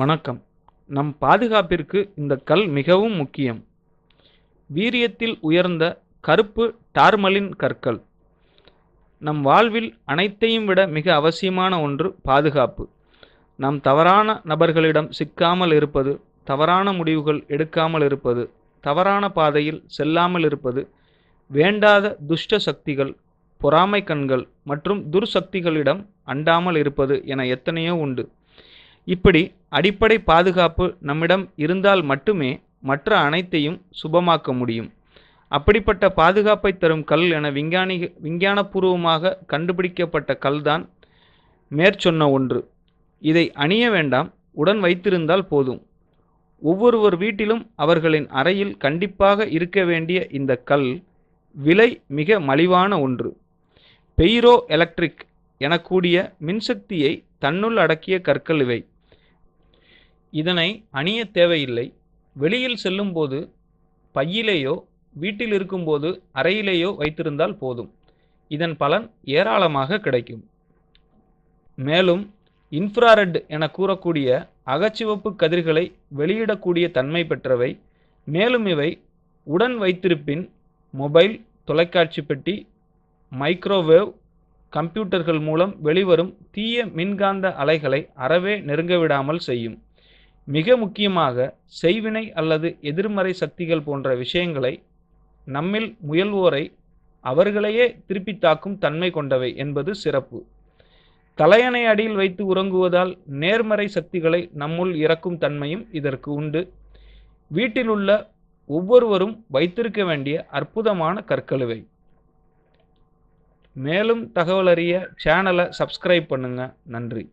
வணக்கம். நம் பாதுகாப்பிற்கு இந்த கல் மிகவும் முக்கியம். வீரியத்தில் உயர்ந்த கருப்பு டார்மலின் கற்கள். நம் வாழ்வில் அனைத்தையும் விட மிக அவசியமான ஒன்று பாதுகாப்பு. நாம் தவறான நபர்களிடம் சிக்காமல் இருப்பது தவறான முடிவுகள் எடுக்காமல் இருப்பது தவறான பாதையில் செல்லாமல் இருப்பது வேண்டாத துஷ்ட சக்திகள் பொறாமை கண்கள் மற்றும் துர்சக்திகளிடம் அண்டாமல் இருப்பது என எத்தனையோ உண்டு. இப்படி அடிப்படை பாதுகாப்பு நம்மிடம் இருந்தால் மட்டுமே மற்ற அனைத்தையும் சுபமாக்க முடியும். அப்படிப்பட்ட பாதுகாப்பை தரும் கல் என விஞ்ஞானி விஞ்ஞானபூர்வமாக கண்டுபிடிக்கப்பட்ட கல் தான் மேற்சொன்ன ஒன்று. இதை அணிய வேண்டாம் உடன் வைத்திருந்தால் போதும். ஒவ்வொருவர் வீட்டிலும் அவர்களின் அறையில் கண்டிப்பாக இருக்க வேண்டிய இந்த கல் விலை மிக மலிவான ஒன்று. பெய்ரோ எலக்ட்ரிக் எனக்கூடிய மின்சக்தியை தன்னுள் அடக்கிய கற்கள் இவை. இதனை அணிய தேவையில்லை. வெளியில் செல்லும்போது பையிலேயோ வீட்டில் இருக்கும்போது அறையிலேயோ வைத்திருந்தால் போதும். இதன் பலன் ஏராளமாக கிடைக்கும். மேலும் இன்ஃப்ராரெட் என கூறக்கூடிய அகச்சிவப்பு கதிர்களை வெளியிடக்கூடிய தன்மை பெற்றவை. மேலும் இவை உடன் வைத்திருப்பின் மொபைல் தொலைக்காட்சி பெட்டி மைக்ரோவேவ் கம்ப்யூட்டர்கள் மூலம் வெளிவரும் தீய மின்காந்த அலைகளை அறவே நெருங்க விடாமல் செய்யும். மிக முக்கியமாக செய்வினை அல்லது எதிர்மறை சக்திகள் போன்ற விஷயங்களை நம்மில் முயல்வோரை அவர்களையே திருப்பி தாக்கும் தன்மை கொண்டவை என்பது சிறப்பு. தலையணை அடியில் வைத்து உறங்குவதால் நேர்மறை சக்திகளை நம்முள் இறக்கும் தன்மையும் இதற்கு உண்டு. வீட்டில் உள்ள ஒவ்வொருவரும் வைத்திருக்க வேண்டிய அற்புதமான கற்களுவை மேலும் தகவல் அறிய சேனலை சப்ஸ்கிரைப் பண்ணுங்க. நன்றி.